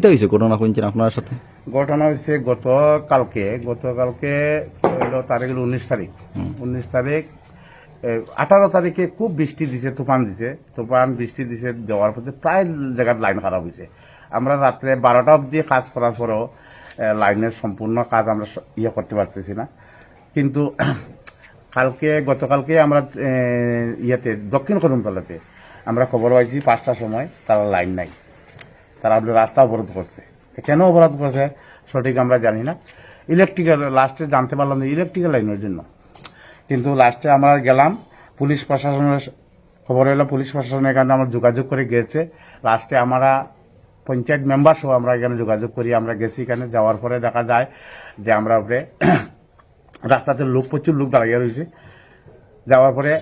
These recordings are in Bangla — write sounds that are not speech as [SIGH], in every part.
কিতা হয়েছে ঘটনা শুনছেন আপনার সাথে? ঘটনা হয়েছে গতকালকে গতকালকে হলো তারিখ হলো উনিশ তারিখ। উনিশ তারিখ আঠারো তারিখে খুব বৃষ্টি দিছে তুফান দিছে। তুফান বৃষ্টি দিছে দেওয়ার পরে প্রায় জায়গার লাইন খারাপ হয়েছে আমরা রাত্রে বারোটা অবধি কাজ করার পরেও লাইনের সম্পূর্ণ কাজ আমরা ইয়ে করতে পারতেছি না। কিন্তু [CLEARS THROAT] কালকে গতকালকে আমরা ইয়েতে দক্ষিণ কদমতলাতে আমরা খবর পাইছি পাঁচটার সময় তারা লাইন নাই। তারা রাস্তা অবরোধ করছে। কেন অবরোধ করছে সঠিক আমরা জানি না। ইলেকট্রিক্যাল লাস্টে জানতে পারলাম যে ইলেকট্রিক্যাল লাইনের জন্য। কিন্তু লাস্টে আমরা গেলাম, পুলিশ প্রশাসনের খবর এলো, পুলিশ প্রশাসনের এখানে আমরা যোগাযোগ করে গেছে লাস্টে আমরা পঞ্চায়েত মেম্বার সহ আমরা এখানে যোগাযোগ করি, আমরা গেছি এখানে, যাওয়ার পরে দেখা যায় যে আমরা উপরে [COUGHS] রাস্তাতে লোক, প্রচুর লোক দাঁড়িয়ে রয়েছে। যাওয়ার পরে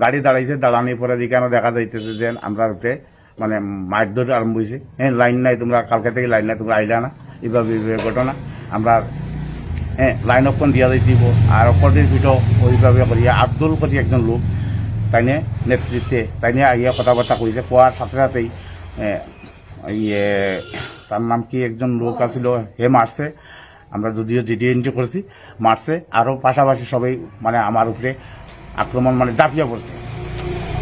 গাড়ি দাঁড়াইছে, দাঁড়ানোর পরে এখানে দেখা যাইতেছে যে আমরা উপরে মানে মাঠ ধরে আরম্ভ হয়েছে। হ্যাঁ লাইন নাই তোমরা, কালকে থেকে লাইন নাই, তোমরা আইলা না। এইভাবে ঘটনা। আমরা হ্যাঁ লাইন অপন দিয়া দিব। আর অপরদের ভিতর ওইভাবে করিয়া আব্দুল করি একজন লোক তাই নেতৃত্বে তাই নিয়ে ইয়ে কথাবার্তা কইছে। কোয়ার সাথে সাথেই ইয়ে তার নাম কি একজন লোক আছিল, হে মারছে। আমরা যদিও জিডি এন্ট্রি করছি, মারছে। আরও পাশাপাশি সবাই মানে আমার উপরে আক্রমণ মানে দাপিয়ে পড়ছে।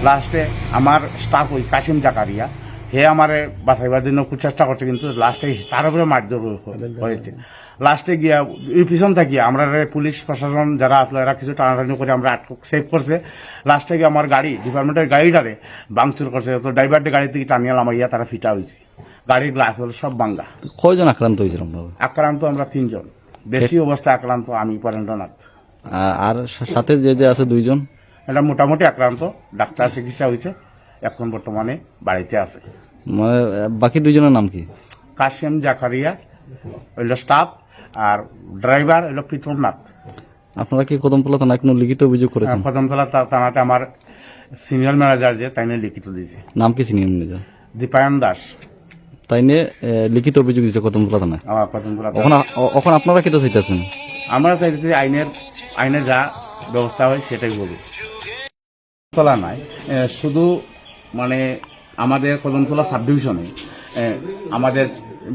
লাস্টে আমার স্টাফ ওই কাশিম জাকারিয়া হে আমারে বাঁচাইবার জন্য খুব চেষ্টা করছে কিন্তু লাস্টে তার উপরে মারধর হয়েছে। লাস্টে গিয়া এই পিছন থাকিয়া আমরা রে পুলিশ প্রশাসন যারা আসলো এরা কিছু টানাটানি করে আমরা আটক সেভ করছে। লাস্টে গিয়ে আমার গাড়ি ডিপার্টমেন্টের গাড়িটারে ভাঙচুর করছে। তো ড্রাইভারটি গাড়ি থেকে টানিয়ে আমার ইয়া তারা ফিটা হয়েছে গাড়ির গ্লাস হলো সব ভাঙ্গা। কয়জন আক্রান্ত হয়েছিল আক্রান্ত আমরা তিনজন। বেশি অবস্থা আক্রান্ত আমি পরেন্দ্রনাথ। আর সা- সাথে যে যে আছে দুইজন? এটা মোটামুটি আক্রান্ত ডাক্তার চিকিৎসা হয়েছে এখন বর্তমানে বাড়িতে আছে। মানে বাকি দুইজনের নাম কি? কাশিম জাকারিয়া হইল স্টাফ আর ড্রাইভার হইল প্রীতমনাথ। আপনারা কি কদমতলা থানায় কোনো লিখিত অভিযোগ করেছেন? কদমতলা থানাতে আমার সিনিয়র ম্যানেজার যে তাই নিয়ে লিখিত দিয়েছে। নাম কি চিনি ম্যানেজার? দীপায়ন দাস। তাই নিয়ে লিখিত অভিযোগ দিয়েছে কদমতলা থানায়? কদমতলা এখন অ- এখন আপনারা কিতা চাইতেছেন? আমরা চাইতেছি আইনের আইনে যা ব্যবস্থা হয় সেটাই বলি তলা নাই। শুধু মানে আমাদের কদমতলা সাব ডিভিশনে এ, আমাদের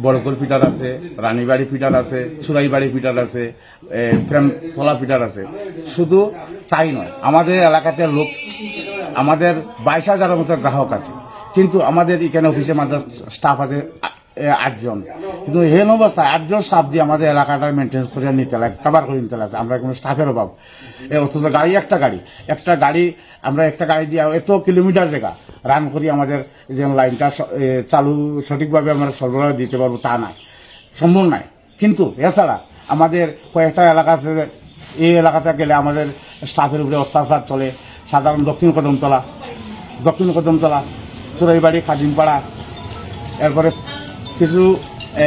বড়কল ফিটার আছে রানীবাড়ি ফিটার আছে চুরাইবাড়ি ফিটার আছে প্রেমতলা ফিটার আছে। শুধু তাই নয় আমাদের এলাকাতে লোক আমাদের বাইশ হাজারের মতো গ্রাহক আছে। কিন্তু আমাদের এখানে অফিসে আমাদের স্টাফ আছে আটজন। কিন্তু হেন অবস্থায় আটজন স্টাফ দিয়ে আমাদের এলাকাটা মেনটেন্স করে নিতে লাগে কাবার করে নিতে লাগে। আমরা কোনো স্টাফের অভাব। অথচ গাড়ি একটা গাড়ি। একটা গাড়ি, আমরা একটা গাড়ি দিয়ে এত কিলোমিটার জায়গা রান করি আমাদের যে লাইনটা চালু সঠিকভাবে আমরা সরবরাহ দিতে পারব তা নাই সম্ভব নাই কিন্তু এছাড়া আমাদের কয়েকটা এলাকা আছে এই এলাকাতে গেলে আমাদের স্টাফের উপরে অত্যাচার চলে। সাধারণ দক্ষিণ কদমতলা দক্ষিণ কদমতলা, চুরাইবাড়ি খাদিমপাড়া এরপরে কিছু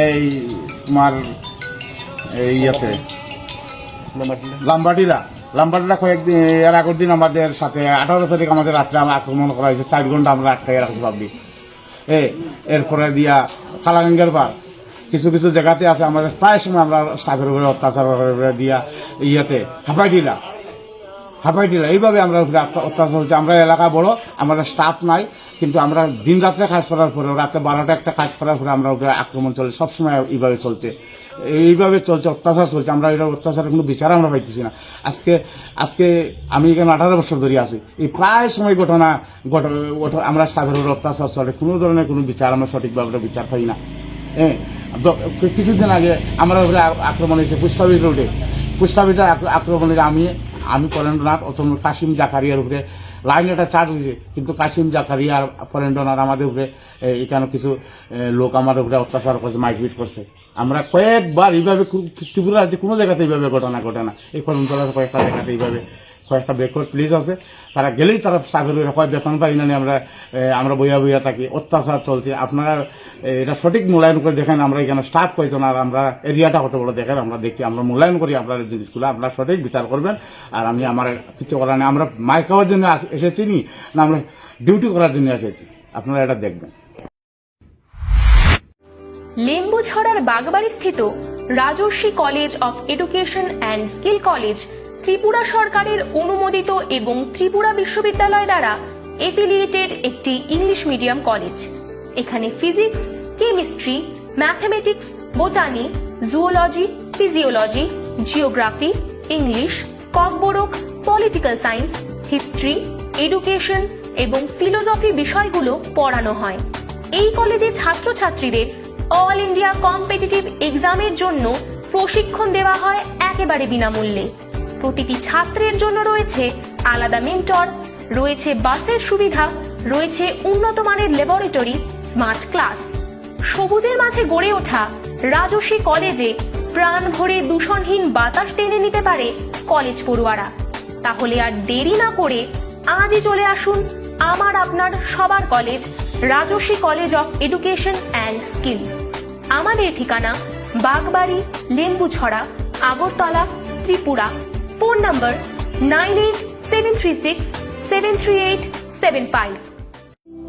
এই তোমার এই ইয়েতে লাম্বাডিরা লাম্বাডিরা কয়েকদিন এর আগের দিন আমাদের সাথে আঠারো তারিখ আমাদের রাত্রে আমরা আক্রমণ করা হয়েছে। চার ঘণ্টা আমরা আটকাই রাখছি ভাবলি। এ এরপরে দিয়া কালাগাঙ্গের বার কিছু কিছু জায়গাতে আছে আমাদের। প্রায় সময় আমরা স্টাফের উপরে অত্যাচার দিয়া ইয়েতে হাঁপাই দিলা হাঁপাই দিলা। এইভাবে আমরা অত্যাচার হচ্ছে। আমরা এলাকা বড়, আমাদের স্টাফ নাই, কিন্তু আমরা দিন রাত্রে কাজ করার পরে রাত্রে বারোটা একটা কাজ করার পরে আমরা উপরে আক্রমণ চলে, সবসময় এইভাবে চলছে। এইভাবে চলছে, অত্যাচার চলছে। আমরা এটা অত্যাচারের কোনো বিচার আমরা পাইতেছি না। আজকে আজকে আমি এখানে আঠারো বছর ধরে আছি। এই প্রায় সময় ঘটনা, ঘট- ঘট- আমরা উপরে অত্যাচার চলে। কোনো ধরনের কোনো বিচার আমরা সঠিকভাবে বিচার পাই না। হ্যাঁ কিছুদিন আগে আমরা আক্রমণ হয়েছে পুষ্পাবির রোডে। পুষ্পাবিটার আক্রমণের আমি আমি পরেন্দ্রনাথ, অথবা কাশিম জাকারিয়ার উপরে লাইন একটা চার্জ দিয়েছে, কিন্তু কাশিম জাকারিয়া আর পরেন্দ্রনাথ আমাদের উপরে এখানে কিছু লোক আমাদের উপরে অত্যাচার করছে মাইকপিট করছে। আমরা কয়েকবার এইভাবে ত্রিপুরা রাজ্যে কোনো জায়গাতে এইভাবে ঘটনা ঘটে না। এই কদমতলার কয়েকটা জায়গাতে এইভাবে কয়েকটা বেকওয়ার্ড প্লেস আছে। তারা গেলেই তারা স্টাফের হয় বেতন পাই না আমরা আমরা বইয়া বইয়া থাকি। অত্যাচার চলছে। আপনারা এটা সঠিক মূল্যায়ন করে দেখেন, আমরা এখানে স্টাফ কয়জন, আর আমরা এরিয়াটা কত বড় দেখেন, আমরা দেখি, আমরা মূল্যায়ন করি আপনার জিনিসগুলো, আপনারা সঠিক বিচার করবেন। আর আমি আমার কিছু করার নেই, আমরা মাইক খাওয়ার জন্য এসেছি নি, না আমরা ডিউটি করার জন্য এসেছি। আপনারা এটা দেখবেন। লেম্বুছড়ার বাগবাড়ি স্থিত Rajarshi college of education and skill college Tripura সরকারের অনুমোদিত এবং ত্রিপুরা বিশ্ববিদ্যালয় দ্বারা এফিলিয়েটেড একটি ইংলিশ মিডিয়াম কলেজ এখানে physics chemistry mathematics botany zoology physiology geography English Kokborok political science history education এবং ফিলোসফি বিষয়গুলো পড়ানো হয়। এই কলেজে ছাত্রছাত্রীদের অল ইন্ডিয়া কম্পিটিটিভ এক্সামের জন্য প্রশিক্ষণ দেওয়া হয় একেবারে বিনামূল্যে। প্রতিটি ছাত্রের জন্য রয়েছে আলাদা মেন্টর, রয়েছে বাসের সুবিধা, রয়েছে উন্নত মানের ল্যাবরেটরি, স্মার্ট ক্লাস। সবুজের মাঝে গড়ে ওঠা রাজস্বী কলেজে প্রাণ ভরে দূষণহীন বাতাস টেনে নিতে পারে কলেজ পড়ুয়ারা। তাহলে আর দেরি না করে আজই চলে আসুন আমার আপনার সবার college, Rajarshi college of education and skill. আমাদের ঠিকানা Bagbari, Lembuchhara, Agartala, Tripura. Phone number nine eight seven three six seven three eight seven five.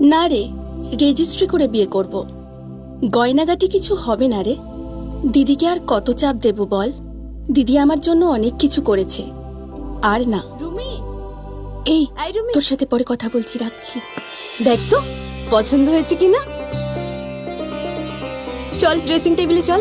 না রে রেজিস্ট্রি করে বিয়ে করব। গয়নাগাটি কিছু হবে না রে। দিদিকে আর কত চাপ দেব বল? দিদি আমার জন্য অনেক কিছু করেছে। আর না। রুমি। এই আই রুমি। তোর সাথে পরে কথা বলছি রাখছি। দেখ তো পছন্দ হয়েছে কিনা? চল ড্রেসিং টেবিলে চল।